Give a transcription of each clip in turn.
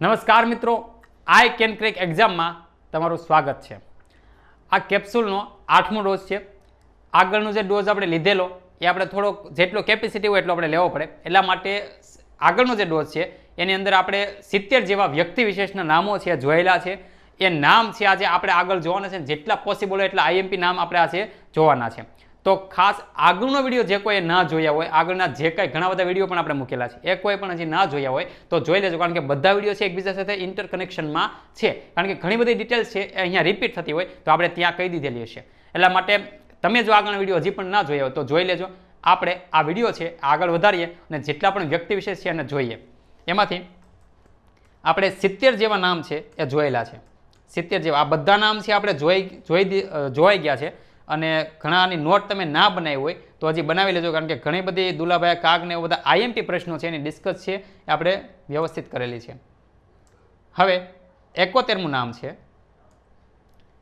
નમસ્કાર મિત્રો, I can crack એક્ઝામમાં તમારું સ્વાગત છે. આ કેપ્સ્યુલનો આઠમો ડોઝ છે. આગળનો જે ડોઝ આપણે લીધેલો, એ આપણે થોડોક જેટલો કેપેસિટી હોય એટલો આપણે લેવો પડે. એટલા માટે આગળનો જે ડોઝ છે, એની અંદર આપણે સિત્તેર જેવા વ્યક્તિ વિશેષના નામો છે, જોયેલા છે. એ નામ છે આજે આપણે આગળ જોવાના છે જેટલા પોસિબલ હોય એટલા આઈએમપી નામ આપણે આજે જોવાના છે. તો ખાસ આગળનો વીડિયો જે કોઈ ના જોયા હોય, આગળના જે કંઈ ઘણા બધા વીડિયો પણ આપણે મૂકેલા છે, એ કોઈ પણ હજી ના જોયા હોય, તો જોઈ લેજો, કારણ કે બધા વીડિયો છે એકબીજા સાથે ઇન્ટરકનેક્શનમાં છે. કારણ કે ઘણી બધી ડિટેલ્સ છે અહીંયા રિપીટ થતી હોય, તો આપણે ત્યાં કહી દીધેલી હશે. એટલા માટે તમે જો આગળના વીડિયો હજી પણ ના જોયા હોય, તો જોઈ લેજો. આપણે આ વીડિયો છે, આગળ વધારીએ અને જેટલા પણ વ્યક્તિ વિશે છે એને જોઈએ. એમાંથી આપણે સિત્તેર જેવા નામ છે એ જોયેલા છે. સિત્તેર જેવા, આ બધા નામ છે આપણે જોઈ જોઈ જોઈ ગયા છે. અને ઘણાની નોટ તમે ના બનાવી હોય તો હજી બનાવી લેજો, કારણ કે ઘણી બધી દુલાભાઈ કાગ ને એવા બધા આઈએમપી પ્રશ્નો છે, એની ડિસ્કસ છે, એ આપણે વ્યવસ્થિત કરેલી છે. હવે એકોતેરમું નામ છે.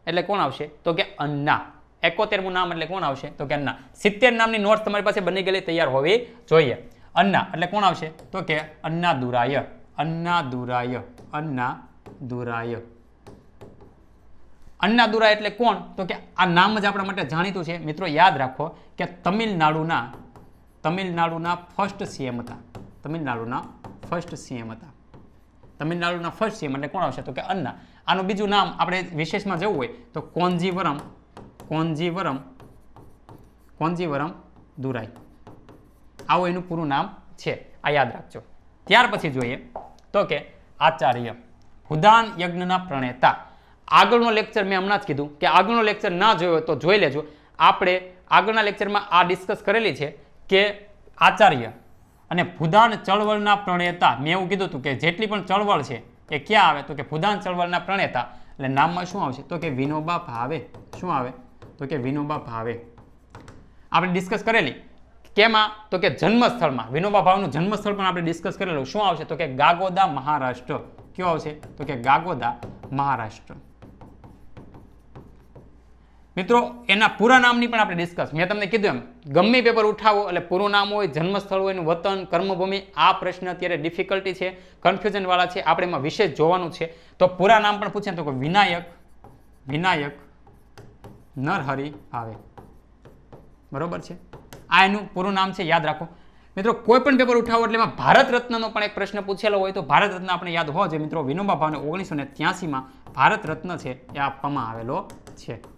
એટલે કોણ આવશે? તો કે અન્ના. એકોતેરમું નામ એટલે કોણ આવશે? તો કે અન્ના. સિત્તેર નામની નોટ તમારી પાસે બની ગયેલી, તૈયાર હોવી જોઈએ. અન્ના. એટલે કોણ આવશે? તો કે અન્ના દુરાય અન્ના દુરાય અન્ના દુરાય અન્નાદુરા એટલે કોણ? તો કે આ નામ જ આપણા માટે જાણીતું છે. મિત્રો, યાદ રાખો કે તમિલનાડુના તમિલનાડુના ફર્સ્ટ સીએમ હતા. તમિલનાડુના ફર્સ્ટ સીએમ હતા. તમિલનાડુના ફર્સ્ટ સીએમ એટલે કોણ આવશે? તો કે અન્ના. આનું બીજું નામ આપણે વિશેષમાં જવું હોય તો કોંજીવરમ કોંજીવરમ કોંજીવરમ દુરાઈ. આવું એનું પૂરું નામ છે. આ યાદ રાખજો. ત્યાર પછી જોઈએ તો કે આચાર્ય ભૂદાન યજ્ઞના પ્રણેતા. આગળનો લેક્ચર મેં હમણાં જ કીધું કે આગળનો લેક્ચર ના જોયો તો જોઈ લેજો. આપણે આગળના લેક્ચરમાં આ ડિસ્કસ કરેલી છે કે આચાર્ય અને ભૂદાન ચળવળના પ્રણેતા, મેં એવું કીધું હતું કે જેટલી પણ ચળવળ છે એ ક્યાં આવે? તો કે ભૂદાન ચળવળના પ્રણેતા. એટલે નામમાં શું આવશે? તો કે વિનોબા ભાવે. શું આવે? તો કે વિનોબા ભાવે. આપણે ડિસ્કસ કરેલી. કેમાં તો કે જન્મસ્થળમાં. વિનોબા ભાવનું જન્મસ્થળ પણ આપણે ડિસ્કસ કરેલું. શું આવશે? તો કે ગાગોદા મહારાષ્ટ્ર. કયો આવશે? તો કે ગાગોદા મહારાષ્ટ્ર. મિત્રો, એના પૂરા નામની પણ આપણે ડિસ્કસ મેં તમને કીધું એમ, ગમે પેપર ઉઠાવો, એટલે પૂરું નામ હોય, જન્મસ્થળ હોય એનું વતન, કર્મભૂમિ, આ પ્રશ્ન અત્યારે ડિફિકલ્ટી છે કન્ફ્યુઝનવાળા છે, આપણે એમાં વિશેષ જોવાનું છે. તો પૂરા નામ પણ પૂછે તો વિનાયક વિનાયક, નરહરિ આવે. બરોબર છે? આ એનું પૂરું નામ છે, યાદ રાખો. મિત્રો, કોઈ પણ પેપર ઉઠાવો એટલે એમાં ભારત રત્નનો પણ એક પ્રશ્ન પૂછેલો હોય, તો ભારત રત્ન આપણે યાદ હોવો જોઈએ. મિત્રો વિનોબા ભાવને ઓગણીસો ને ભારત રત્ન છે એ આપવામાં આવેલો છે.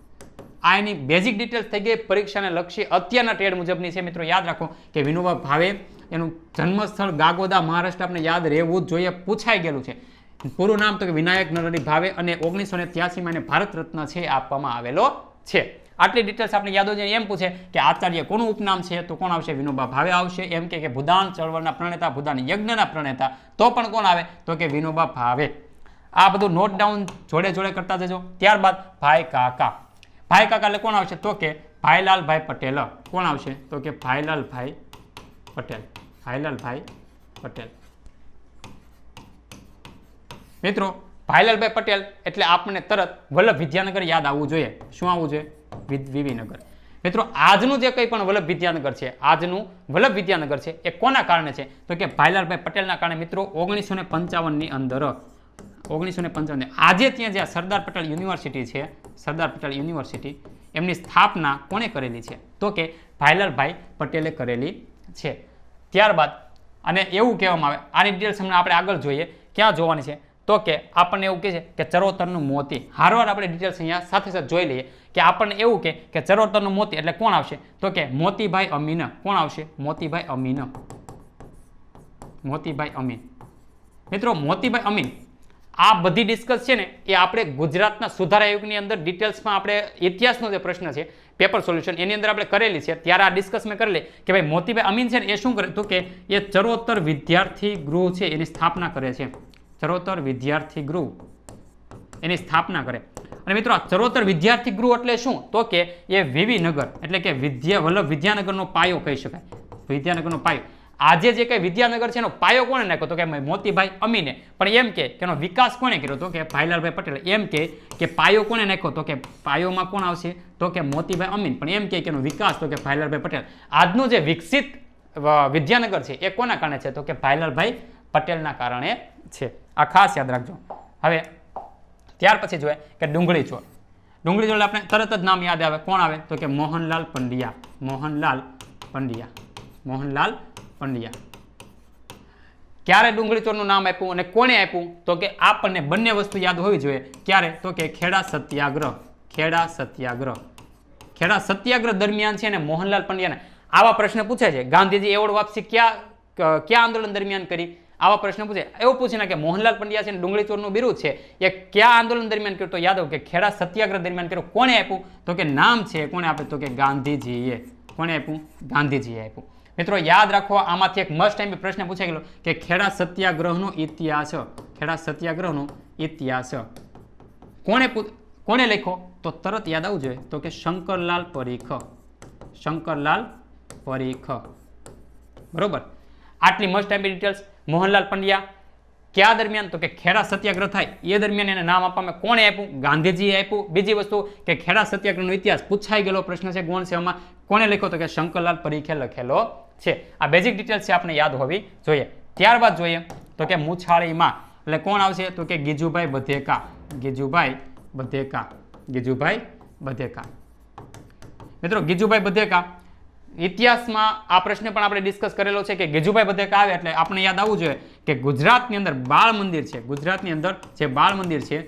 આ એની બેઝિક ડિટેલ્સ થઈ ગઈ. પરીક્ષાને લક્ષી અત્યારના ટ્રેડ મુજબની છે. મિત્રો, યાદ રાખો કે વિનોબા ભાવે એનું જન્મસ્થળ ગાગોદા, મહારાષ્ટ્ર આપણે યાદ રહેવું જ જોઈએ. પૂછાઈ ગયેલું છે. પૂરું નામ તો કે વિનાયક નરહરી ભાવે અને ઓગણીસો ને ત્યાસીમાં ભારત રત્ન છે આપવામાં આવેલો છે. આટલી ડિટેલ્સ આપણે યાદ હોય એમ પૂછે કે આચાર્ય કોનું ઉપનામ છે? તો કોણ આવશે? વિનોબા ભાવે આવશે. એમ કે ભૂદાન ચળવળના પ્રણેતા, ભૂદાન યજ્ઞના પ્રણેતા. તો પણ કોણ આવે? તો કે વિનોબા ભાવે. આ બધું નોટ ડાઉન જોડે જોડે કરતા જજો. ત્યારબાદ ભાઈ કાકા. ભાઈ કાકા એટલે કોણ આવશે? તો કે ભાઈલાલભાઈ પટેલ. કોણ આવશે? તો કે ભાઈલાલભાઈ પટેલ. ભાઈલાલભાઈ પટેલ. મિત્રો, ભાઈલાલભાઈ પટેલ એટલે આપણને તરત વલ્લભ વિદ્યાનગર યાદ આવવું જોઈએ. શું આવવું જોઈએ? વિવિનગર. મિત્રો, આજનું જે કંઈ પણ વલ્લભ વિદ્યાનગર છે, આજનું વલ્લભ વિદ્યાનગર છે, એ કોના કારણે છે? તો કે ભાઈલાલભાઈ પટેલના કારણે, મિત્રો ઓગણીસો ને પંચાવનની અંદર. ઓગણીસો ને પંચાવન આજે ત્યાં જ્યાં સરદાર પટેલ યુનિવર્સિટી છે સરદાર પટેલ યુનિવર્સિટી એમની સ્થાપના કોણે કરેલી છે? તો કે ભાઈલાલભાઈ પટેલે કરેલી છે. ત્યારબાદ, અને એવું કહેવામાં આવે, આની ડિટેલ્સ હમણાં આપણે આગળ જોઈએ, ક્યાં જોવાની છે? તો કે આપણને એવું કહે છે કે ચરોતરનું મોતી. હારવાર આપણે ડિટેલ્સ અહીંયા સાથે સાથે જોઈ લઈએ કે આપણને એવું કહે કે ચરોતરનું મોતી એટલે કોણ આવશે? તો કે મોતીભાઈ અમીન. કોણ આવશે? મોતીભાઈ અમીન. મોતીભાઈ અમીન. મિત્રો, મોતીભાઈ અમીન આ બધી ડિસ્કસ છે ને, એ આપણે ગુજરાતના સુધારા આયોગની અંદર ડિટેલ્સમાં આપણે ઇતિહાસનો જે પ્રશ્ન છે પેપર સોલ્યુશન એની અંદર આપણે કરેલી છે. ત્યારે આ ડિસ્કસ મેં કરેલી કે ભાઈ મોતીભાઈ અમીન છે ને, એ શું કરે? તો કે એ ચરોતર વિદ્યાર્થી ગૃહ છે, એની સ્થાપના કરે છે. ચરોતર વિદ્યાર્થી ગૃહ. એની સ્થાપના કરે. અને મિત્રો આ ચરોતર વિદ્યાર્થી ગૃહ એટલે શું? તો કે એ વિવીનગર, એટલે કે વિદ્યા વલ્લભ વિદ્યાનગરનો પાયો કહી શકાય. વિદ્યાનગરનો પાયો. આજે જે કંઈ વિદ્યાનગર છે એનો પાયો કોણે નાખ્યો તો કે મોતીભાઈ અમીને. પણ એમ કે એનો વિકાસ કોણે કર્યો તો કે ભાઈલાલભાઈ પટેલ. એમ કે કે પાયો કોણે નાખ્યો તો કે પાયોમાં કોણ આવશે? તો કે મોતીભાઈ અમીન. પણ એમ કે એનો વિકાસ તો કે ભાઈલાલભાઈ પટેલ. આજનું જે વિકસિત વિદ્યાનગર છે એ કોના કારણે છે? તો કે ભાઈલાલભાઈ પટેલના કારણે છે. આ ખાસ યાદ રાખજો. હવે, ત્યાર પછી જોઈએ કે ડુંગળી ચોર ડુંગળી ચોર આપણે તરત જ નામ યાદ આવે. કોણ આવે? તો કે મોહનલાલ પંડ્યા. મોહનલાલ પંડ્યા. મોહનલાલ પંડ્યા. ક્યારે ડુંગળી ચોરનું નામ આપ્યું અને કોણે આપ્યું? તો કે આપણને બંને વસ્તુ યાદ હોવી જોઈએ. ક્યારે? તો કે ખેડા સત્યાગ્રહ. ખેડા સત્યાગ્રહ. ખેડા સત્યાગ્રહ દરમિયાન છે ને મોહનલાલ પંડ્યાને આવા પ્રશ્ન પૂછે છે. ગાંધીજી એવોર્ડ વાપસી ક્યાં ક્યાં આંદોલન દરમિયાન કરી? આવા પ્રશ્ન પૂછે. એવું પૂછે ને કે મોહનલાલ પંડ્યા છે ને ડુંગળી ચોરનું બિરુદ છે. એ ક્યાં આંદોલન દરમિયાન કર્યું? તો યાદ હોય કે ખેડા સત્યાગ્રહ દરમિયાન કર્યું. કોણે આપ્યું? તો કે નામ છે, કોણે આપ્યું? તો કે ગાંધીજીએ. કોણે આપ્યું? ગાંધીજીએ આપ્યું. મિત્રો, યાદ રાખો, આમાંથી એક મસ્ટ ટાઈમ પ્રશ્ન પૂછાઈ ગયેલો કે ખેડા સત્યાગ્રહનો ઇતિહાસ? ખેડા સત્યાગ્રહનો ઇતિહાસ. કોણે કોણે લખ્યો? તો તરત યાદ આવવું જોઈએ. તો કે શંકરલાલ પરીખ. શંકરલાલ પરીખ. બરોબર? આટલી must time details Mohanlal Pandya કયા દરમિયાન? તો કે ખેડા સત્યાગ્રહ થાય. એ દરમિયાન એને નામ આપવામાં કોણે આપ્યું? ગાંધીજીએ આપ્યું. બીજી વસ્તુ કે ખેડા સત્યાગ્રહનો ઇતિહાસ પૂછાઈ ગયેલો પ્રશ્ન છે ગૌણ સેવામાં. કોણે લખ્યો? તો કે શંકરલાલ પરીખે લખેલો છે. આ બેઝિક ડિટેલ્સ છે આપણે યાદ હોવી જોઈએ. ત્યારબાદ જોઈએ, તો કે મુછાળીમાં, એટલે કોણ આવશે? તો કે ગીજુભાઈ બધેકા. ગીજુભાઈ બધેકા. ગીજુભાઈ બધેકા. મિત્રો, ગીજુભાઈ બધેકા. ઇતિહાસમાં આ પ્રશ્ન પણ આપણે ડિસ્કસ કરેલો છે કે ગીજુભાઈ બધેકા આવે, એટલે આપણે યાદ આવવું જોઈએ. કે ગુજરાતની અંદર બાળ મંદિર છે, ગુજરાતની અંદર જે બાળ મંદિર છે,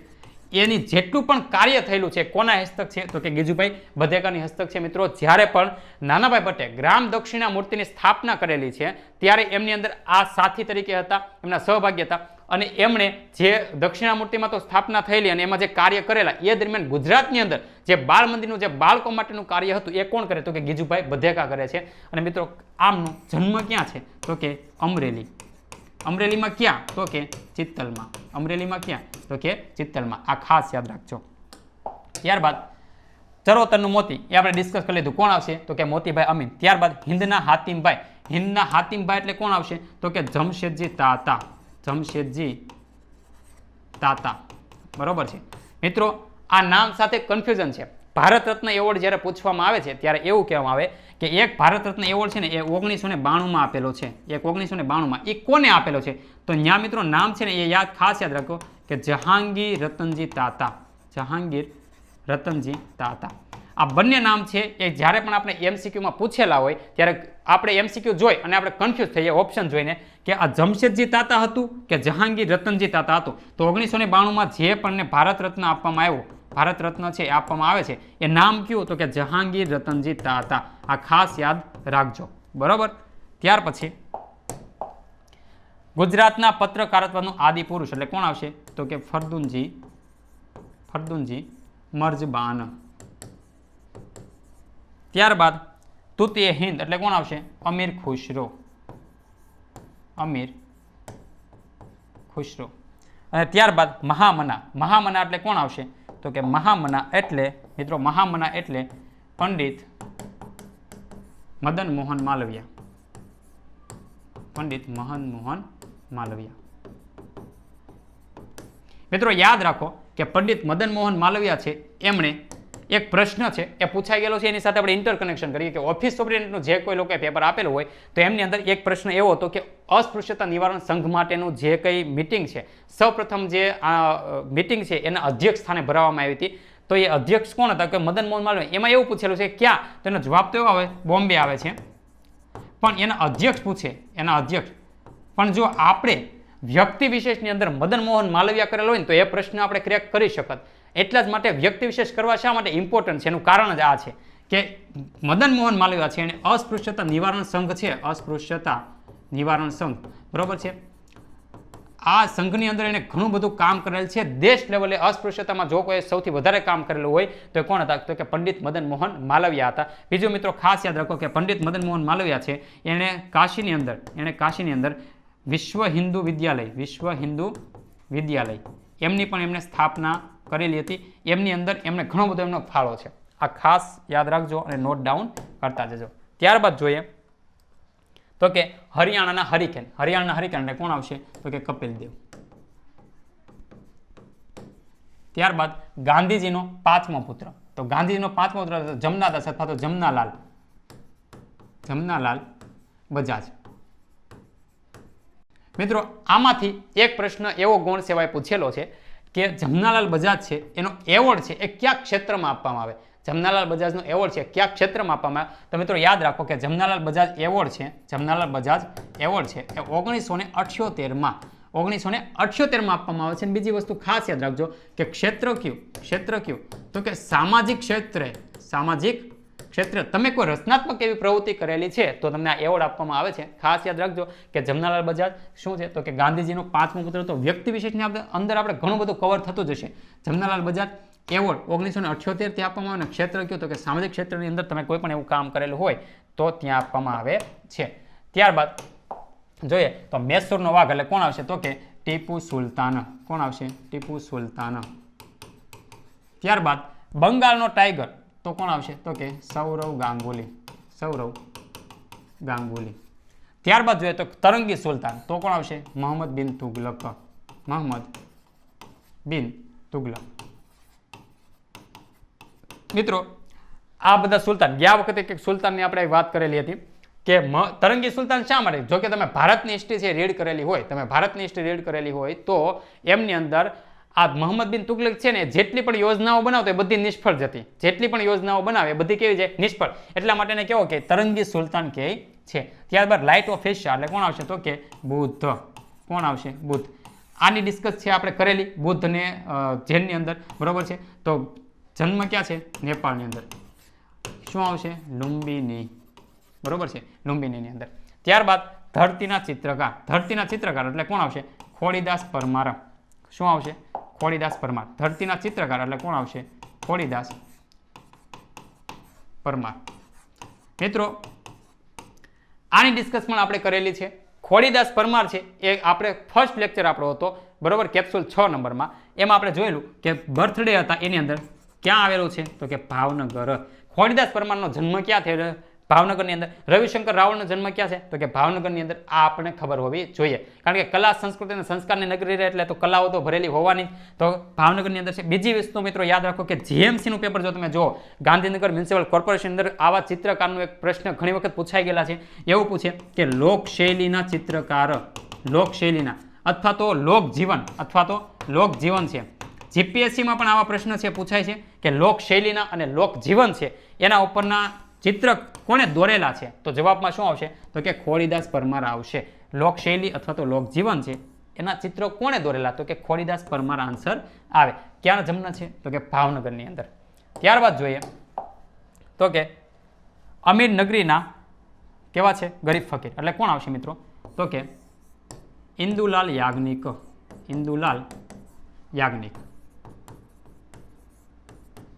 એની જેટલું પણ કાર્ય થયેલું છે, કોના હસ્તક છે, તો કે ગીજુભાઈ બધેકાની હસ્તક છે મિત્રો, જ્યારે પણ નાનાભાઈ ભટ્ટે ગ્રામ દક્ષિણા મૂર્તિની સ્થાપના કરેલી છે, ત્યારે એમની અંદર આ સાથી તરીકે હતા, એમના સહભાગી હતા, અને એમણે જે દક્ષિણામૂર્તિમાં તો સ્થાપના થયેલી અને એમાં જે કાર્ય કરેલા, એ દરમિયાન ગુજરાતની અંદર જે બાળ મંદિરનું, જે બાળકો માટેનું કાર્ય હતું, એ કોણ કરે, તો કે ગીજુભાઈ બધેકા કરે છે. અને મિત્રો, આમનો જન્મ ક્યાં છે, તો કે અમરેલી. અમરેલીમાં ક્યાં? તો કે ચિત્તલમાં. અમરેલીમાં ક્યાં? તો કે ચિત્તલમાં. આ ખાસ યાદ રાખજો. ત્યારબાદ ચરોતરનું મોતી. એ આપણે ડિસ્કસ કરી લીધું. કોણ આવશે? તો કે મોતીભાઈ અમીન. ત્યારબાદ હિન્દના હાતિમભાઈ. હિન્દના હાતિમભાઈ એટલે કોણ આવશે? તો કે જમશેદજી તાતા. જમશેદજી તાતા. બરોબર છે? મિત્રો, આ નામ સાથે કન્ફ્યુઝન છે. ભારત રત્ન એવોર્ડ જ્યારે પૂછવામાં આવે છે, ત્યારે એવું કહેવામાં આવે કે એક ભારત રત્ન એવોર્ડ છે ને, એ ઓગણીસો ને બાણુંમાં આપેલો છે. એક ઓગણીસો ને બાણુંમાં. એ કોને આપેલો છે? તો ત્યાં મિત્રો નામ છે ને એ યાદ ખાસ યાદ રાખો કે જહાંગીર રતનજી તાતા. જહાંગીર રતનજી તાતા. આ બંને નામ છે, એ જ્યારે પણ આપણે એમસીક્યુમાં પૂછેલા હોય, ત્યારે આપણે એમસીક્યુ જોઈ અને આપણે કન્ફ્યુઝ થઈએ ઓપ્શન જોઈને કે આ જમશેદજી તાતા હતું કે જહાંગીર રતનજી તાતા હતું? તો ઓગણીસો ને બાણુંમાં જે પણને ભારત રત્ન આપવામાં આવ્યો ભારત રત્ન છે એ આપવામાં આવે છે. એ નામ કયું? તો કે જહાંગીર રતનજી તાતા. આ ખાસ યાદ રાખજો. બરોબર? ત્યાર પછી ગુજરાતના પત્રકારત્વનું આદિ પુરુષ એટલે કોણ આવશે? તો કે ફરદુનજી ફરદુનજી મર્જબાન. ત્યારબાદ તુતીય હિન્દ એટલે કોણ આવશે? અમીર ખુશરો. અમીર ખુશરો. અને ત્યારબાદ મહામના. મહામના એટલે કોણ આવશે? તો કે મહામના એટલે, મિત્રો મહામના એટલે પંડિત મદન મોહન માલવિયા. પંડિત મહન મોહન માલવિયા. મિત્રો યાદ રાખો કે પંડિત મદન મોહન માલવિયા છે, એમણે એક પ્રશ્ન છે એ પૂછાઈ ગયેલો છે, એની સાથે આપણે ઇન્ટરકનેક્શન કરીએ કે ઓફિસ સુપ્રિન્ટેન્ડન્ટનું જે કોઈ લોકોએ પેપર આપેલું હોય, તો એમની અંદર એક પ્રશ્ન એવો હતો કે અસ્પૃશ્યતા નિવારણ સંઘ માટેનું જે કંઈ મિટિંગ છે, સૌપ્રથમ જે આ મિટિંગ છે, એના અધ્યક્ષ સ્થાને ભરાવવામાં આવી હતી. તો એ અધ્યક્ષ કોણ હતા? કે મદન મોહન માલવિયા. એમાં એવું પૂછેલું છે, ક્યાં? તો એનો જવાબ તો એવો આવે, બોમ્બે આવે છે. પણ એના અધ્યક્ષ પૂછે, એના અધ્યક્ષ. પણ જો આપણે વ્યક્તિ વિશેષની અંદર મદન મોહન માલવિયા કરેલો હોય ને, તો એ પ્રશ્ન આપણે ક્રેક કરી શકત. એટલા જ માટે વ્યક્તિ વિશેષ કરવા શા માટે ઇમ્પોર્ટન્ટ છે? એનું કારણ જ આ છે કે મદન મોહન માલવિયા છે, એને અસ્પૃશ્યતા નિવારણ સંઘ છે, અસ્પૃશ્યતા નિવારણ સંઘ. બરોબર છે? આ સંઘની અંદર એને ઘણું બધું કામ કરેલ છે. દેશ લેવલે અસ્પૃશ્યતામાં જો કોઈ સૌથી વધારે કામ કરેલું હોય, તો એ કોણ હતા? તો કે પંડિત મદન મોહન માલવિયા હતા. બીજું મિત્રો ખાસ યાદ રાખો કે પંડિત મદન મોહન માલવિયા છે એણે કાશીની અંદર એણે કાશીની અંદર વિશ્વ હિન્દુ વિદ્યાલય, વિશ્વ હિન્દુ વિદ્યાલય, એમની પણ એમણે સ્થાપના કરેલી હતી. એમની અંદર એમને ઘણો બધો એમનો ફાળો છે. આ ખાસ યાદ રાખજો અને નોટ ડાઉન કરતા જજો. ત્યારબાદ જોઈએ તો કે હરિયાણાના હરિકેન હરિયાણાના હરિકેન કોણ આવશે? તો કે કપિલ દેવ. ત્યારબાદ ગાંધીજીનો પાંચમો પુત્ર. તો ગાંધીજીનો પાંચમો પુત્ર જમનાદાસ અથવા તો જમનાલાલ. જમનાલાલ બજાજ. મિત્રો, આમાંથી એક પ્રશ્ન એવો ગૌણ સેવાએ પૂછેલો છે કે જમનાલાલ બજાજ છે, એનો એવોર્ડ છે એ કયા ક્ષેત્રમાં આપવામાં આવે? જમનાલાલ બજાજનો એવોર્ડ છે, કયા ક્ષેત્રમાં આપવામાં આવે? તો મિત્રો યાદ રાખો કે જમનાલાલ બજાજ એવોર્ડ છે, જમનાલાલ બજાજ એવોર્ડ છે એ ઓગણીસો ને અઠ્યોતેરમાં, ઓગણીસો ને અઠ્યોતેરમાં આપવામાં આવે છે. અને બીજી વસ્તુ ખાસ યાદ રાખજો કે ક્ષેત્ર કયું? ક્ષેત્ર કયું? તો કે સામાજિક ક્ષેત્રે, સામાજિક ક્ષેત્રે. તમે કોઈ રચનાત્મક એવી પ્રવૃત્તિ કરેલી છે, તો તમને આ એવોર્ડ આપવામાં આવે છે. ખાસ યાદ રાખજો કે જમનાલાલ બજાજ શું છે, તો કે ગાંધીજીનો પાંચમો પુત્ર તો વ્યક્તિ વિશેષની અંદર આપણે ઘણું બધું કવર થતું જશે જમનાલાલ બજાજ એવોર્ડ ઓગણીસો ને અઠ્યોતેરથી આપવામાં આવે ક્ષેત્ર કયું, તો કે સામાજિક ક્ષેત્રની અંદર તમે કોઈ પણ એવું કામ કરેલું હોય, તો ત્યાં આપવામાં આવે છે. ત્યારબાદ જોઈએ, તો મૈસૂરનો વાઘ એટલે કોણ આવશે, તો કે ટીપુ સુલતાન. કોણ આવશે? ટીપુ સુલતાન. ત્યારબાદ બંગાળનો ટાઈગર. તો કોણ આવશે? તો કે સૌરવ ગાંગુલી. સૌરવ ગાંગુલી. ત્યારબાદ જોઈએ તો તરંગી સુલતાન. તો કોણ આવશે? મોહમ્મદ બિન તુગલક. મોહમ્મદ બિન તુગલક. મિત્રો, આ બધા સુલતાન. ગયા વખતે કંઈક સુલતાનની આપણે વાત કરેલી હતી કે મ- તરંગી સુલતાન શા માટે? જો કે તમે ભારતની હિસ્ટ્રી છે રીડ કરેલી હોય, તમે ભારતની હિસ્ટ્રી રીડ કરેલી હોય, તો એમની અંદર આ મોહમ્મદ બિન તુગલક છે ને જેટલી પણ યોજનાઓ બનાવતો એ બધી નિષ્ફળ જતી. જેટલી પણ યોજનાઓ બનાવે બધી કેવી છે? નિષ્ફળ. એટલા માટે એને કેવો કે તરંગી સુલતાન કહે છે. ત્યારબાદ લાઇટ ઓફ એશિયા એટલે કોણ આવશે તો કે બુદ્ધ. કોણ આવશે? બુદ્ધ. આની ડિસ્કસ છે આપણે કરેલી બુદ્ધને અ, જૈનની અંદર. બરોબર છે? તો જન્મ ક્યાં છે? નેપાળની અંદર. શું આવશે? લુંબિની. બરોબર છે? લુંબિનીની અંદર. ત્યારબાદ ધરતીના ચિત્રકાર. ધરતીના ચિત્રકાર એટલે કોણ આવશે? ખોડીદાસ પરમારા શું આવશે? ખોડીદાસ પરમાર. ધરતીના ચિત્રકાર એટલે કોણ આવશે? ખોડીદાસ પરમાર. મિત્રો, આની ડિસ્કસ પણ આપણે કરેલી છે. ખોડીદાસ પરમાર છે એ આપણે ફર્સ્ટ લેક્ચર આપણો હતો, બરોબર? કેપ્સ્યુલ છ નંબરમાં. એમાં આપણે જોયેલું કે બર્થડે હતા, એની અંદર ક્યાં આવેલું છે? તો કે ભાવનગર. ખોડીદાસ પરમારનો જન્મ ક્યાં થયો ભાવનગરની અંદર. રવિશંકર રાવળનો જન્મ ક્યાં છે? તો કે ભાવનગરની અંદર આ આપણને ખબર હોવી જોઈએ. કારણ કે કલા, સંસ્કૃતિ અને સંસ્કારની નગરી રહે એટલે તો કલાઓ તો ભરેલી હોવાની. તો ભાવનગરની અંદર છે. બીજી વસ્તુ મિત્રો યાદ રાખો કે જીએમસીનું પેપર જો તમે જુઓ, ગાંધીનગર મ્યુનિસિપલ કોર્પોરેશન અંદર આવા ચિત્રકારનો એક પ્રશ્ન ઘણી વખત પૂછાઈ ગયેલા છે. એવું પૂછે કે લોકશૈલીના ચિત્રકાર, લોકશૈલીના અથવા તો લોકજીવન અથવા તો લોકજીવન છે. જીપીએસસીમાં પણ આવા પ્રશ્ન છે, પૂછાય છે કે લોકશૈલીના અને લોકજીવન છે. એના ઉપરના ચિત્ર કોણે દોરેલા છે? તો જવાબમાં શું આવશે? તો કે ખોડીદાસ પરમાર આવશે. લોકશૈલી અથવા તો લોકજીવન છે, એના ચિત્રો કોણે દોરેલા? તો કે ખોડીદાસ પરમાર આન્સર આવે. ક્યાં જમના છે? તો કે ભાવનગરની અંદર. ત્યારબાદ જોઈએ. તો કે અમીર નગરીના કેવા છે? ગરીબ ફકીર. એટલે કોણ આવશે મિત્રો? તો કે ઇન્દુલાલ યાજ્ઞિક. ઇન્દુલાલ યાજ્ઞિક.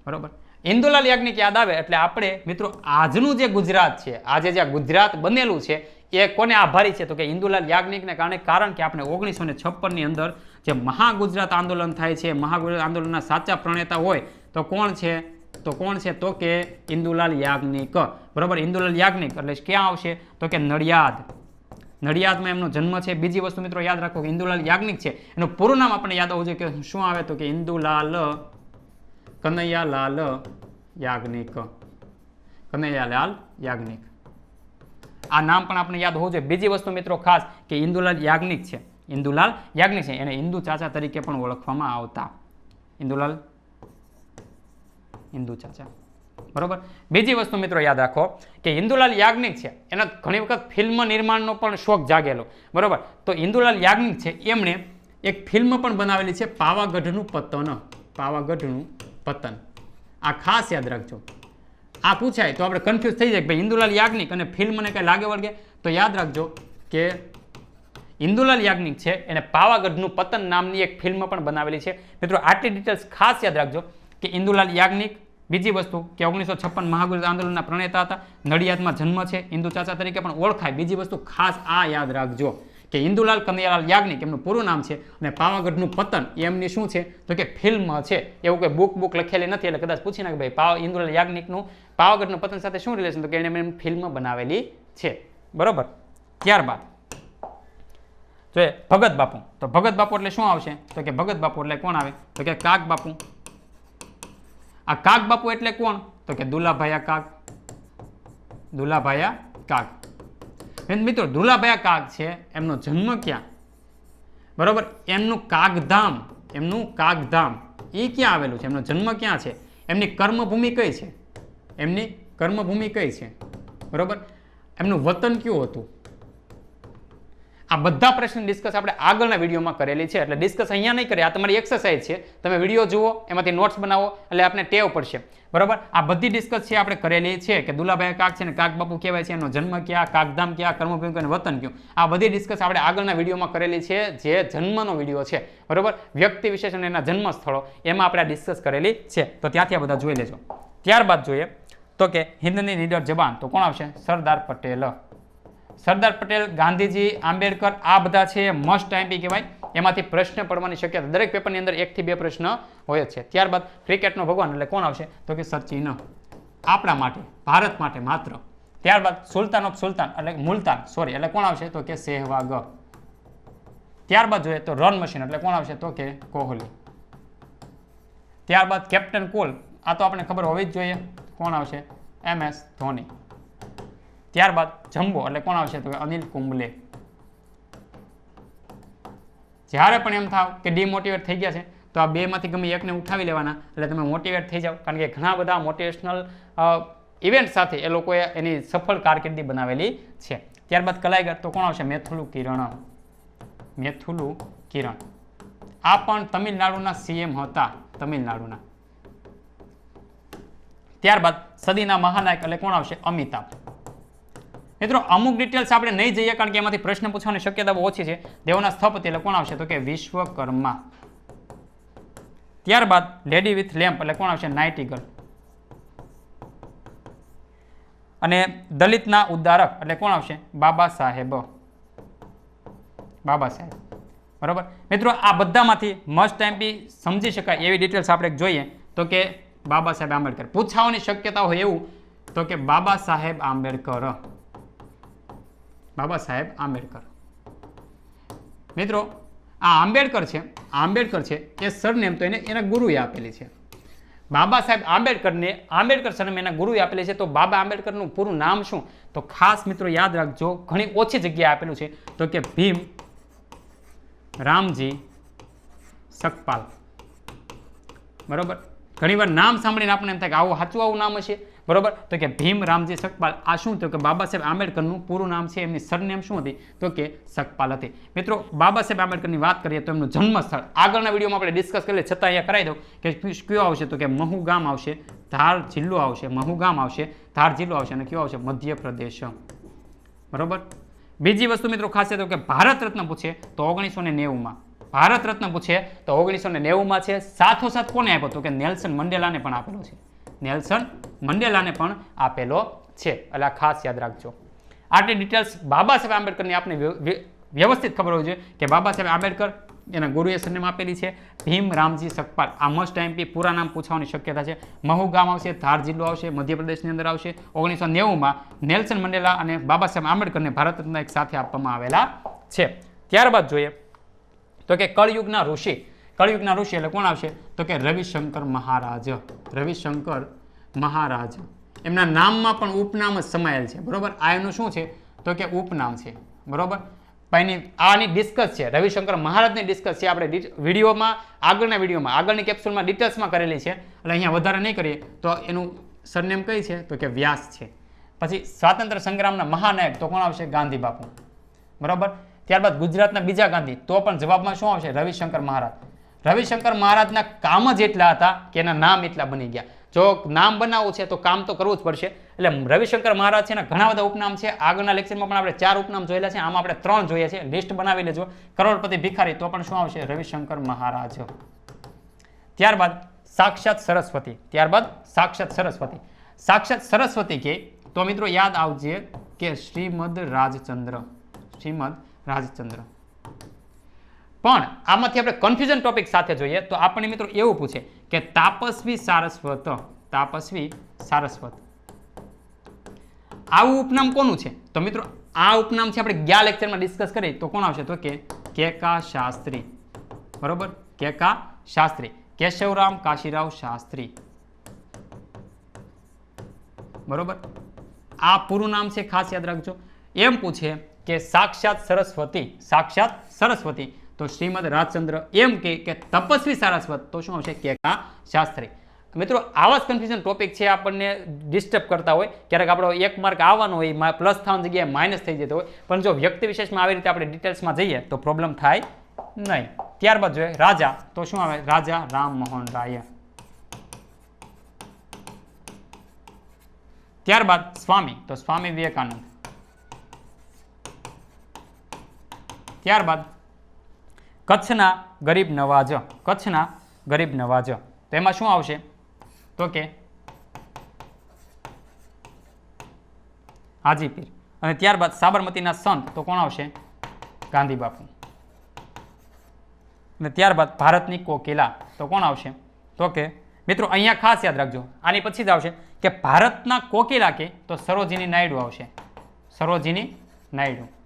બરોબર? ઇન્દુલાલ યાજ્ઞિક યાદ આવે એટલે આપણે મિત્રો આજનું જે ગુજરાત છે, આજે જે ગુજરાત બનેલું છે, એ કોને આભારી છે તો કે ઇન્દુલાલ યાજ્ઞિકને કારણે, કારણ કે આપણે ઓગણીસો ને છપ્પનની અંદર જે મહાગુજરાત આંદોલન થાય છે મહાગુજરાત આંદોલનના સાચા પ્રણેતા હોય, તો કોણ છે? તો કોણ છે? તો કે ઇન્દુલાલ યાજ્ઞિક. બરોબર? ઇન્દુલાલ યાજ્ઞિક એટલે ક્યાં આવશે? તો કે નડિયાદ. નડિયાદમાં એમનો જન્મ છે. બીજી વસ્તુ મિત્રો યાદ રાખો કે ઇન્દુલાલ યાજ્ઞિક છે. એનું પૂરું નામ આપણે યાદ આવવું જોઈએ કે શું આવે તો કે ઇન્દુલાલ કનૈયાલાલ યાજ્ઞિક કનૈયાલાલ યાજ્ઞિક આ નામ પણ આપણે યાદ હોવું જોઈએ. બીજી વસ્તુ મિત્રો ખાસ કે ઇન્દુલાલ યાજ્ઞિક છે. ઇન્દુલાલ યાજ્ઞિક છે. એને ઇન્દુ ચાચા તરીકે પણ ઓળખવામાં આવતા. ઇન્દુલાલ, ઇન્દુ ચાચા. બરોબર? બીજી વસ્તુ મિત્રો યાદ રાખો કે હિન્દુલાલ યાજ્ઞિક છે. એના ઘણી વખત ફિલ્મ નિર્માણનો પણ શોખ જાગેલો. બરોબર? તો ઇન્દુલાલ યાજ્ઞિક છે. એમણે એક ફિલ્મ પણ બનાવેલી છે પાવાગઢનું પતન. પાવાગઢનું પતન. આ ખાસ યાદ રાખજો. આ પૂછાય તો આપણે કન્ફ્યુઝ થઈ જાય કે ભાઈ ઇન્દુલાલ યાજ્ઞિક અને ફિલ્મને કંઈ લાગે વળગે? તો યાદ રાખજો કે ઇન્દુલાલ યાજ્ઞિક છે, એને પાવાગઢનું પતન નામની એક ફિલ્મ પણ બનાવેલી છે. મિત્રો, આટલી ડિટેલ્સ ખાસ યાદ રાખજો કે ઇન્દુલાલ યાજ્ઞિક બીજી વસ્તુ કે ઓગણીસો છપ્પન મહાગુર આંદોલનના પ્રણેતા હતા. નડિયાદમાં જન્મ છે, ઇન્દુ ચાચા તરીકે પણ ઓળખાય. બીજી વસ્તુ ખાસ આ યાદ રાખજો. કે ઇન્દુલાલ કનૈયાલાલ યાજ્ઞિક, એમનું પૂરું નામ છે અને પાવાગઢનું પતન એમની શું છે? તો કે ફિલ્મ છે. એવું કોઈ બુક બુક લખેલી નથી, એટલે કદાચ પૂછી નાખે ભાઈ પાવા ઇન્દુલાલ યાજ્ઞિકનું પાવાગઢનું પતન સાથે શું રિલેશન તો કે એણે એમ ફિલ્મ બનાવેલી છે. બરોબર? ત્યારબાદ જોઈએ ભગત બાપુ. તો ભગત બાપુ એટલે શું આવશે? તો કે ભગત બાપુ એટલે કોણ આવે? તો કે કાક બાપુ. આ કાક બાપુ એટલે કોણ? તો કે દુલાભાયા કાક દુલાભાયા કાક મિત્રો દુલાભાયા કાગ છે, એમનો જન્મ ક્યાં? બરોબર? એમનું કાગધામ એમનું કાગધામ એ ક્યાં આવેલું છે? એમનો જન્મ ક્યાં છે? એમની કર્મભૂમિ કઈ છે? એમની કર્મભૂમિ કઈ છે? બરોબર? એમનું વતન કયું હતું? આ બધા પ્રશ્ન ડિસ્કસ આપણે આગળના વિડીયોમાં કરેલી છે. એટલે ડિસ્કસ અહીંયા નહીં કરીએ. આ તમારી એક્સરસાઇઝ છે. તમે વીડિયો જુઓ, એમાંથી નોટ્સ બનાવો, એટલે આપણે ટેવ પડશે. બરાબર? આ બધી ડિસ્કસ છે આપણે કરેલી છે કે દુલાભાઈ કાક છે ને કાક બાપુ કહેવાય છે, એનો જન્મ ક્યાં, કાકધામ ક્યાં કર્મભૂમિ અને વતન કયું. આ બધી ડિસ્કસ આપણે આગળના વિડીયોમાં કરેલી છે, જે જન્મનો વીડિયો છે. બરાબર? વ્યક્તિ વિશેષ અને એના જન્મ સ્થળો એમાં આપણે આ ડિસ્કસ કરેલી છે. તો ત્યાંથી આ બધા જોઈ લેજો. ત્યારબાદ જોઈએ તો કે હિન્દની લીડર જબાન તો કોણ આવશે? સરદાર પટેલ. સરદાર પટેલ, ગાંધીજી, આંબેડકર, આ બધા છે મસ્ટ આઈપી કહેવાય. એમાંથી પ્રશ્ન પડવાની શક્યતા દરેક પેપરની અંદર એકથી બે પ્રશ્ન હોય જ છે. ત્યારબાદ ક્રિકેટનો ભગવાન એટલે કોણ આવશે? તો કે સચિન. આપણા માટે, ભારત માટે માત્ર. ત્યારબાદ સુલતાન ઓફ સુલતાન એટલે મુલતાન સોરી એટલે કોણ આવશે? તો કે સેહવાગ. ત્યારબાદ જોઈએ તો રન મશીન એટલે કોણ આવશે? તો કે કોહલી. ત્યારબાદ કેપ્ટન કુલ આ તો આપણે ખબર હોવી જ જોઈએ. કોણ આવશે? M S Dhoni. ત્યારબાદ જમ્બો એટલે કોણ આવશે તો અનિલ કુંબલે. જ્યારે પણ એમ થાવ કે ડિમોટિવેટ થઈ ગયા છે, તો આ બેમાંથી ગમે એકને ઉઠાવી લેવાના, એટલે તમે મોટિવેટ થઈ જાઓ. કારણ કે ઘણા બધા મોટિવેશનલ ઇવેન્ટ સાથે એ લોકોએ એની સફળ કારકિર્દી બનાવેલી છે. ત્યારબાદ કલાઈગર, તો કોણ આવશે? મેથુલુ કિરણ. મેથુલુ કિરણ. આ પણ તમિલનાડુના સીએમ હતા, તમિલનાડુના. ત્યારબાદ સદીના મહાનાયક, એટલે કોણ આવશે? અમિતાભ. મિત્રો, અમુક ડિટેલ્સ આપણે નહીં જઈએ કારણ કે એમાંથી પ્રશ્ન પૂછવાની શક્યતા ઓછી છે. દેવના સ્થપતિ એટલે કોણ આવશે? તો કે વિશ્વકર્મા. ત્યારબાદ લેડી વિથ લેમ્પ એટલે કોણ આવશે? નાઇટિગલ અને દલિતના ઉદ્ધારક, એટલે કોણ આવશે? બાબા સાહેબ. બાબા સાહેબ. બરાબર? મિત્રો, આ બધામાંથી મસ્ટ ટાઈમ બી સમજી શકાય એવી ડિટેલ્સ આપણે જોઈએ. તો કે બાબા સાહેબ આંબેડકર. પૂછાવાની શક્યતા હોય એવું. તો કે બાબા સાહેબ આંબેડકર. બાબા સાહેબ આંબેડકર. મિત્રો, આ આંબેડકર છે આંબેડકર છે, એ સરનેમ તો એને, એના ગુરુએ આપેલી છે. બાબા સાહેબ આંબેડકરને, આંબેડકર સરનેમ એના ગુરુએ આપેલી છે, તો બાબા આંબેડકરનું પૂરું નામ શું? તો ખાસ મિત્રો યાદ રાખજો, ઘણી ઓછી જગ્યાએ આપેલું છે, તો કે ભીમ, રામજી, સકપાલ. બરોબર? ઘણીવાર નામ સાંભળીને આપણને એમ થાય કે આવું સાચું આવું નામ હશે. બરોબર? તો કે ભીમ રામજી સકપાલ આ શું? તો કે બાબા સાહેબ આંબેડકરનું પૂરું નામ છે, એમની સરનેમ શું હતી? તો કે સકપાલ હતી. મિત્રો, બાબા સાહેબ આંબેડકરની વાત કરીએ તો એમનું જન્મ સ્થળ આગળના વિડીયોમાં આપણે ડિસ્કસ કરીએ છતાં અહીંયા કરાવી દઉં કે કયો આવશે? તો કે મહુ ગામ આવશે, ધાર જિલ્લો આવશે મહુ ગામ આવશે, ધાર જિલ્લો આવશે અને કયો આવશે? મધ્યપ્રદેશ. બરોબર? બીજી વસ્તુ મિત્રો ખાસ છે તો કે ભારત રત્ન પૂછે તો ઓગણીસો નેવુંમાં. ભારત રત્ન પૂછે તો ઓગણીસો ને નેવુંમાં છે. સાથોસાથ કોને આપ્યો? તો કે નેલ્સન મંડેલાને પણ આપેલો છે. નેલ્સન મંડેલાને પણ આપેલો છે. એટલે આ ખાસ યાદ રાખજો. આટલી ડિટેલ્સ બાબા સાહેબ આંબેડકરની આપણે વ્ય- વ્ય- વ્યવસ્થિત ખબર હોવી જોઈએ કે બાબા સાહેબ આંબેડકર એના ગુરુએ સરનેમ આપેલી છે. ભીમ રામજી સકપાલ. આ મસ્ટ એમપી પૂરા નામ પૂછવાની શક્યતા છે. મહુ ગામ આવશે, ધાર જિલ્લો આવશે, મધ્યપ્રદેશની અંદર આવશે. ઓગણીસો નેવુંમાં નેલ્સન મંડેલા અને બાબા સાહેબ આંબેડકરને ભારત એક સાથે આપવામાં આવેલા છે. ત્યારબાદ જોઈએ તો કે કળયુગના ઋષિ કળયુગના ઋષિ એટલે કોણ આવશે? તો કે રવિશંકર મહારાજ. રવિશંકર મહારાજ. એમના નામમાં પણ ઉપનામ જ સમાયેલ છે. બરોબર? આ એનું શું છે? તો કે ઉપનામ છે. બરોબર? એની આની ડિસ્કસ છે. રવિશંકર મહારાજની ડિસ્કસ છે. આપણે વિડીયોમાં, આગળના વિડીયોમાં, આગળની કેપ્સ્યુલમાં ડિટેલ્સમાં કરેલી છે. એટલે અહીંયા વધારે નહીં કરીએ. તો એનું સરનેમ કઈ છે? તો કે વ્યાસ છે. પછી સ્વાતંત્ર્ય સંગ્રામના મહાનાયક, તો કોણ આવશે? ગાંધી બાપુ. બરાબર? ત્યારબાદ ગુજરાતના બીજા ગાંધી, તો પણ જવાબમાં શું આવશે? રવિશંકર મહારાજ. રવિશંકર મહારાજના કામ જ એટલા હતા કે એના નામ એટલા બની ગયા. જો નામ બનાવવું છે તો કામ તો કરવું જ પડશે. એટલે રવિશંકર મહારાજ છે ઘણા બધા ઉપનામ છે. આગળના લેક્ચરમાં પણ આપણે ચાર ઉપનામ જોયેલા છે. આમાં આપણે ત્રણ જોઈએ છે. લિસ્ટ બનાવી લેજો. કરોડપતિ ભિખારી, તો પણ શું આવશે? રવિશંકર મહારાજ. ત્યારબાદ સાક્ષાત સરસ્વતી. ત્યારબાદ સાક્ષાત સરસ્વતી. સાક્ષાત સરસ્વતી કે, તો મિત્રો યાદ આવજે કે શ્રીમદ રાજચંદ્ર. શ્રીમદ રાજચંદ્ર. પણ આમાંથી આપણે કન્ફ્યુઝન ટોપિક સાથે જોઈએ તો આપણને મિત્રો એવું પૂછે કે તાપસ્વી સારસ્વત તાપસ્વી સારસ્વત. આવું ઉપનામ કોનું છે? તો મિત્રો આ ઉપનામ છે આપણે ગયા લેક્ચરમાં ડિસ્કસ કરીએ તો કોણ આવશે? તો કે કેકા શાસ્ત્રી. બરોબર? કેકા શાસ્ત્રી. કેશવરામ કાશીરાવ શાસ્ત્રી. બરોબર? આ પૂરું નામ છે, ખાસ યાદ રાખજો. એમ પૂછે કે સાક્ષાત સરસ્વતી સાક્ષાત સરસ્વતી. તો શ્રીમદ રાજચંદ્ર એમ કે કે તપસ્વી સારસ્વત, તો શું આવશે? કેકા શાસ્ત્રી. મિત્રો, આવા જ કન્ફ્યુઝન ટોપિક છે, આપણને ડિસ્ટર્બ કરતા હોય. ક્યારેક આપણો એક માર્ક આવવાનો હોય પ્લસ થવાની જગ્યાએ માઇનસ થઈ જતો હોય. પણ જો વ્યક્તિ વિશેષમાં આવી રીતે આપણે ડિટેલ્સમાં જઈએ, તો પ્રોબ્લેમ થાય નહીં. ત્યારબાદ જોઈએ રાજા. તો શું આવે? રાજા રામ મોહન રાય. ત્યારબાદ સ્વામી. તો સ્વામી વિવેકાનંદ. ત્યારબાદ કચ્છના ગરીબ નવાજ, કચ્છના ગરીબ નવાજ. તો એમાં શું આવશે? તો કે હાજીપીર અને ત્યારબાદ સાબરમતીના સંત તો કોણ આવશે? ગાંધી બાપુ. અને ત્યારબાદ ભારતની કોકિલા, તો કોણ આવશે? તો કે, મિત્રો, અહીંયા ખાસ યાદ રાખજો, આની પછી જ આવશે કે ભારતના કોકિલા કે તો સરોજીની નાયડુ આવશે. સરોજીની નાયડુ.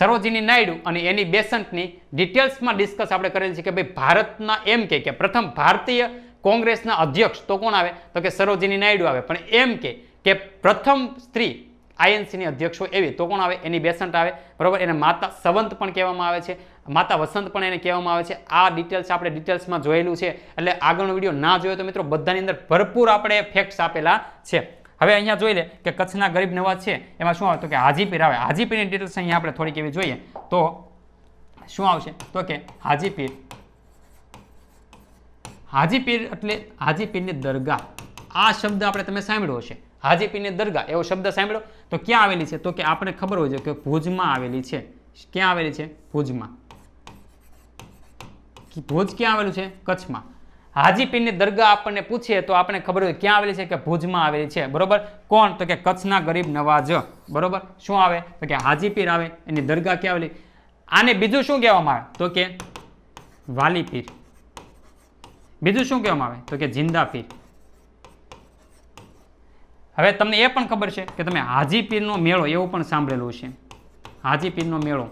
સરોજિની નાયડુ અને એની બેસન્ટની ડિટેલ્સમાં ડિસ્કસ આપણે કરેલી છે કે ભાઈ ભારતના એમ કે કે પ્રથમ ભારતીય કોંગ્રેસના અધ્યક્ષ તો કોણ આવે? તો કે સરોજિની નાયડુ આવે. પણ એમ કે કે પ્રથમ સ્ત્રી આઈએનસીની અધ્યક્ષો એવી તો કોણ આવે? એની બેસન્ટ આવે. બરાબર? એને માતા સંવંત પણ કહેવામાં આવે છે. માતા વસંત પણ એને કહેવામાં આવે છે. આ ડિટેલ્સ આપણે ડિટેલ્સમાં જોયેલું છે. એટલે આગળનો વીડિયો ના જોયો તો મિત્રો, બધાની અંદર ભરપૂર આપણે ફેક્ટ્સ આપેલા છે. હવે અહીંયા જોઈ લે કે કચ્છના ગરીબ નવાજ છે, એમાં શું આવે તો કે હાજીપીર આવે. હાજીપીરની ડિટેલ્સ અહીંયા આપણે થોડીક એવી જોઈએ. તો શું આવશે? તો કે હાજીપીર હાજીપીર એટલે હાજીપીરની દરગાહ. આ શબ્દ આપણે તમે સાંભળ્યો હશે. હાજીપીરની દરગાહ. એવો શબ્દ સાંભળ્યો? તો ક્યાં આવેલી છે? તો કે આપણે ખબર હોય છે કે ભુજમાં આવેલી છે. ક્યાં આવેલી છે? ભુજમાં. ભુજ ક્યાં આવેલું છે? કચ્છમાં. હાજીપીરની દરગાહ આપણને પૂછીએ તો આપણે ખબર હોય ક્યાં આવેલી છે કે ભુજમાં આવેલી છે. બરોબર? કોણ? તો કે કચ્છના ગરીબ નવાજ. બરોબર? શું આવે? તો કે હાજીપીર આવે. એની દરગાહ ક્યાં આવેલી? આને બીજું શું કહેવામાં આવે? તો કે વાલીપીર. બીજું શું કહેવામાં આવે? તો કે જિંદા પીર હવે તમને એ પણ ખબર છે કે તમે હાજી પીરનો મેળો એવું પણ સાંભળેલું છે. હાજી પીરનો મેળો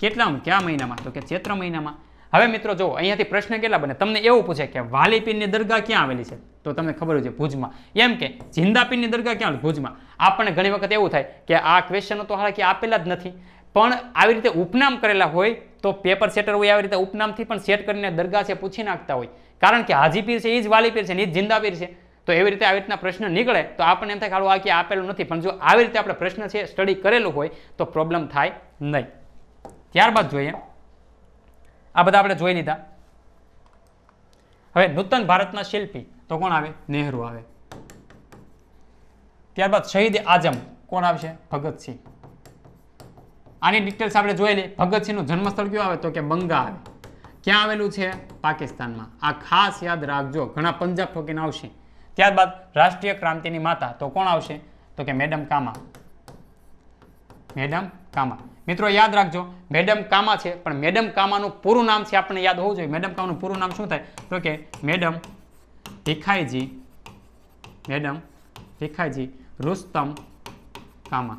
કેટલામાં? કયા મહિનામાં? તો કે ચૈત્ર મહિનામાં. હવે મિત્રો જો અહીંયાથી પ્રશ્ન કેટલા બને? તમને એવું પૂછે કે વાલી પીરની દરગાહ ક્યાં આવેલી છે? તો તમને ખબર છે ભુજમાં. એમ કે જિંદા પીરની દરગાહ ક્યાં? ભુજમાં. આપણને ઘણી વખત એવું થાય કે આ ક્વેશ્ચનો તો હાલાકી આપેલા જ નથી. પણ આવી રીતે ઉપનામ કરેલા હોય તો પેપર સેટર હોય, આવી રીતે ઉપનામથી પણ સેટ કરીને દરગાહ છે પૂછી નાખતા હોય. કારણ કે હાજી પીર છે એ જ વાલી પીર છે ને એ જ જિંદા છે. તો એવી રીતે આવી રીતના પ્રશ્ન નીકળે તો આપણને એમ થાય કે આ કે આપેલું નથી. પણ જો આવી રીતે આપણે પ્રશ્ન છે સ્ટડી કરેલું હોય તો પ્રોબ્લેમ થાય નહીં. ત્યારબાદ જોઈએ. આ બધા આપણે જોઈ લીધા. હવે નૂતન ભારતના શિલ્પી તો કોણ આવે? નહેરુ આવે. ત્યારબાદ શહીદ આઝમ કોણ આવશે? ભગતસિંહ આની ડિટેલ્સ આપણે જોઈ લઈએ. ભગતસિંહનું જન્મસ્થળ કયું આવે? તો કે બંગા આવે. ક્યાં આવેલું છે? પાકિસ્તાનમાં. આ ખાસ યાદ રાખજો. ઘણા પંજાબ ઠોકીને આવશે. ત્યારબાદ રાષ્ટ્રીય ક્રાંતિની માતા તો કોણ આવશે? તો કે મેડમ કામા. મેડમ કામા. મિત્રો યાદ રાખજો, મેડમ કામા છે, પણ મેડમ કામાનું પૂરું નામ છે આપણને યાદ હોવું જોઈએ. મેડમ કામાનું પૂરું નામ શું થાય? તો કે મેડમ ભીખાઈજી મેડમ ભીખાઈજી, રુસ્તમ કામા.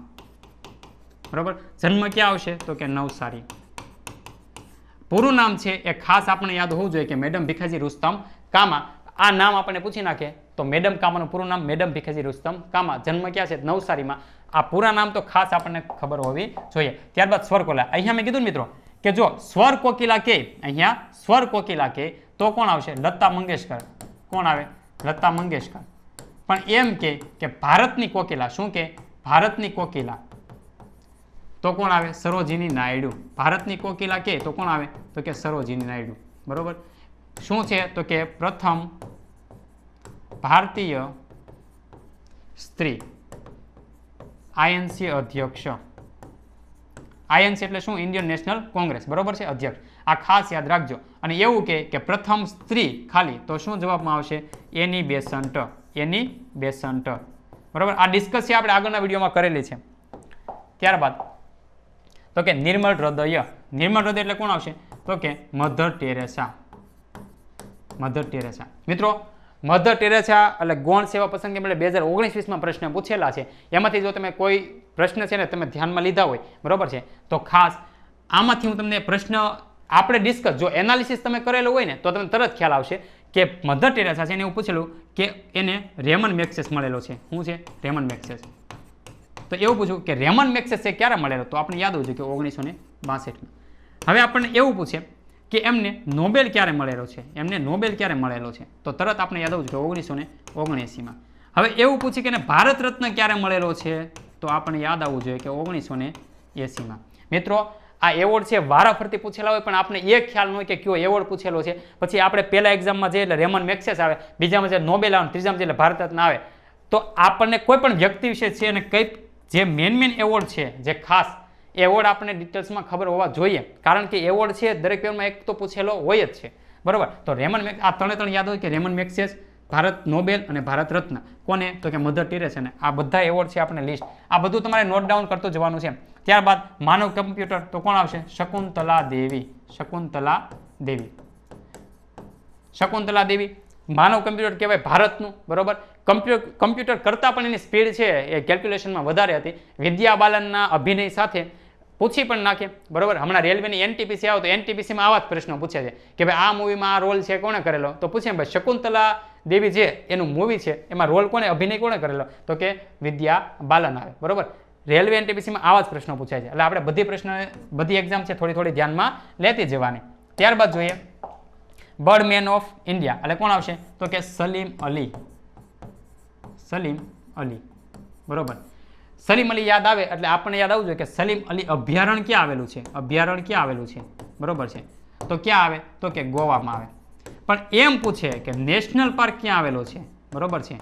બરોબર? જન્મ ક્યાં આવશે? તો કે નવસારી. પૂરું નામ છે એ ખાસ આપણે યાદ હોવું જોઈએ કે મેડમ ભીખાજી રુસ્તમ કામા. આ નામ આપણને પૂછી નાખે. તો મેડમ કામાનું પૂરું નામ મેડમ ભીખેજી રુસ્તમ કામા. જન્મ ક્યાં છે? નવસારીમાં. આ પૂરા નામ તો ખાસ આપણને ખબર હોવી જોઈએ. ત્યારબાદ સ્વર કોલા અહીંયા મેં કીધું મિત્રો કે જો સ્વર કોકિલા કે, અહીંયા સ્વર કોકિલા કે, તો કોણ આવશે? લતા મંગેશકર. કોણ આવે? લતા મંગેશકર. પણ એમ કે કે ભારતની કોકિલા. શું કે? ભારતની કોકિલા. તો કોણ આવે? સરોજીની નાયડુ. ભારતની કોકિલા કે, તો કોણ આવે? તો કે સરોજીની નાયડુ. બરોબર? શું છે? તો કે પ્રથમ ભારતીય સ્ત્રી આઈએનસી અધ્યક્ષ. આઈએનસી એટલે શું? Indian National Congress. બરોબર છે? અધ્યક્ષ. આ ખાસ યાદ રાખજો. અને એવું કે પ્રથમ સ્ત્રી ખાલી, તો શું જવાબમાં આવશે? એની બેસન્ટ એની બેસન્ટ બરોબર? આ ડિસ્કસ આપણે આગળના વિડીયોમાં કરેલી છે. ત્યારબાદ, તો કે નિર્મળ હૃદય. નિર્મળ હૃદય એટલે કોણ આવશે? તો કે મધર ટેરેસા. Mother Teresa. મિત્રો, મધર ટેરેસા એટલે ગૌણ સેવા પસંદગી માટે બે હજાર ઓગણીસ વીસમાં પ્રશ્ન પૂછેલા છે. એમાંથી જો તમે કોઈ પ્રશ્ન છે ને તમે ધ્યાનમાં લીધા હોય, બરોબર છે? તો ખાસ આમાંથી હું તમને પ્રશ્ન આપણે ડિસ્કસ જો એનાલિસિસ તમે કરેલું હોય ને, તો તમને તરત ખ્યાલ આવશે કે મધર ટેરેસા છે એને એવું પૂછેલું કે એને રેમન મેક્સેસ મળેલો છે. શું છે? રેમન મેક્સેસ. તો એવું પૂછ્યું કે રેમન મેક્સેસ છે ક્યારે મળેલો? તો આપણે યાદ હોવું કે ઓગણીસો ને બાસઠમાં. હવે આપણને એવું પૂછે કે એમને નોબેલ ક્યારે મળેલો છે? એમને નોબેલ ક્યારે મળેલો છે? તો તરત આપણે યાદ આવવું કે ઓગણીસો ને ઓગણએંસીમાં. હવે એવું પૂછી કે એને ભારત રત્ન ક્યારે મળેલો છે? તો આપણને યાદ આવવું જોઈએ કે ઓગણીસો ને એંસીમાં. મિત્રો, આ એવોર્ડ છે વારાફરતી પૂછેલા હોય, પણ આપણે એ ખ્યાલ ન હોય કે કયો એવોર્ડ પૂછેલો છે. પછી આપણે પહેલા એક્ઝામમાં જઈએ એટલે રેમન મેક્સેસ આવે, બીજામાં જે નોબેલ આવે ત્રીજામાં જઈએ એટલે ભારત રત્ન આવે. તો આપણને કોઈ પણ વ્યક્તિ વિશે છે અને કંઈક જે મેન મેન એવોર્ડ છે, જે ખાસ એવોર્ડ આપણને ડિટેલ્સમાં ખબર હોવા જોઈએ. કારણ કે એવોર્ડ છે, દરેક પેપરમાં એક તો પૂછેલો હોય જ છે. બરાબર? તો રેમન મેક આ ત્રણે ત્રણ યાદ હોય કે રેમન મેક્સેસ ભારત નોબેલ અને ભારત રત્ન. કોને? તો કે મધર ટેરેસ અને આ બધા એવોર્ડ છે આપણે લિસ્ટ આ બધું તમારે નોટ ડાઉન કરતું જવાનું છે ત્યારબાદ માનવ કમ્પ્યુટર તો કોણ આવશે? શકુંતલા દેવી. શકુંતલા દેવી. શકુંતલા દેવી. માનવ કમ્પ્યુટર કહેવાય ભારતનું. બરોબર? કમ્પ્યુટર કમ્પ્યુટર કરતાં પણ એની સ્પીડ છે એ કેલ્ક્યુલેશનમાં વધારે હતી. વિદ્યા બાલનના અભિનય સાથે પૂછી પણ નાખે. બરોબર? હમણાં રેલવેની એનટીપીસી આવો તો એનટીપીસીમાં આવા જ પ્રશ્નો પૂછે છે કે ભાઈ આ મૂવીમાં આ રોલ છે કોણે કરેલો? તો પૂછે ભાઈ શકુંતલા દેવી જે એનું મૂવી છે એમાં રોલ કોને અભિનય કોણે કરેલો? તો કે વિદ્યા બાલન આવે. બરોબર? રેલવે એનટીપીસીમાં આવા જ પ્રશ્નો પૂછાય છે. એટલે આપણે બધી પ્રશ્ન, બધી એક્ઝામ છે થોડી થોડી ધ્યાનમાં લેતી જવાની. ત્યારબાદ જોઈએ. બર્ડ મેન ઓફ ઇન્ડિયા એટલે કોણ આવશે? તો કે સલીમ અલી. સલીમ અલી. બરોબર? સલીમ અલી યાદ આવે એટલે આપણને યાદ આવવું જોઈએ કે સલીમ અલી અભયારણ્ય ક્યાં આવેલું છે? અભયારણ્ય ક્યાં આવેલું છે? બરોબર છે. તો ક્યાં આવે? તો કે ગોવામાં આવે. પણ એમ પૂછે કે નેશનલ પાર્ક ક્યાં આવેલો છે? બરોબર છે.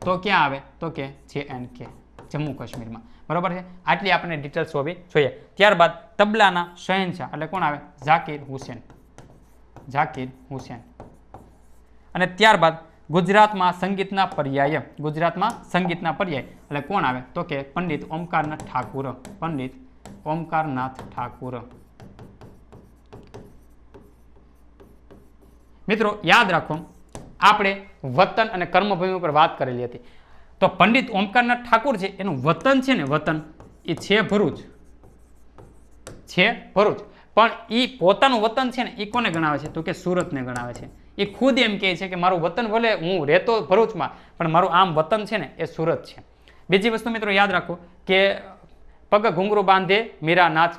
તો ક્યાં આવે? તો કે જે એન્ડ કે, જમ્મુ કાશ્મીરમાં. બરોબર છે? આટલી આપણને ડિટેલ્સ હોવી જોઈએ. ત્યારબાદ તબલાના શહેનશાહ, એટલે કોણ આવે? ઝાકીર હુસેન. ઝાકીર હુસેન. અને ત્યારબાદ ગુજરાતમાં સંગીતના પર્યાય, ગુજરાતમાં સંગીતના પર્યાય. એટલે કોણ આવે? તો કે પંડિત ઓમકારનાથ ઠાકુર, પંડિત ઓમકારનાથ ઠાકુર. મિત્રો, યાદ રાખો, આપણે વતન અને કર્મભૂમિ ઉપર વાત કરેલી હતી. તો પંડિત ઓમકારનાથ ઠાકુર છે, એનું વતન છે ને વતન, એ છે ભરૂચ. છે ભરૂચ. પણ એ પોતાનું વતન છે ને એ કોને ગણાવે છે? તો કે સુરતને ગણાવે છે. એ ખુદ એમ કહે છે કે મારું વતન ભલે હું રહેતો ભરૂચમાં પણ મારું આમ વતન છે ને એ સુરત છે. બીજી વસ્તુ મિત્રો યાદ રાખો કે પગ ઘૂંઘરું બાંધે મીરા નાચ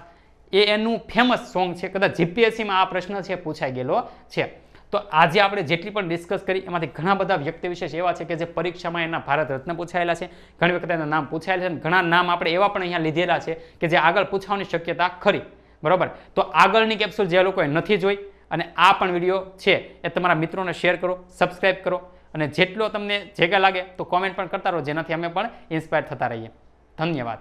એ એનું ફેમસ સોંગ છે. કદાચ જીપીએસસીમાં આ પ્રશ્ન છે, પૂછાઈ ગયેલો છે. તો આજે આપણે જેટલી પણ ડિસ્કસ કરી, એમાંથી ઘણા બધા વ્યક્તિ વિશેષ એવા છે કે જે પરીક્ષામાં એના ભારત રત્ન પૂછાયેલા છે. ઘણી વખત એના નામ પૂછાયેલા છે ઘણા નામ આપણે એવા પણ અહીંયા લીધેલા છે કે જે આગળ પૂછવાની શક્યતા ખરી. બરાબર? તો આગળની કેપ્સ્યુલ જે લોકોએ નથી જોઈ અને આ પણ વીડિયો છે એ તમારા મિત્રોને શેર કરો સબસ્ક્રાઈબ કરો અને જેટલો તમને જેગા લાગે તો કોમેન્ટ પણ કરતા રહો, જેનાથી અમે પણ ઇન્સ્પાયર થતા રહીએ. ધન્યવાદ.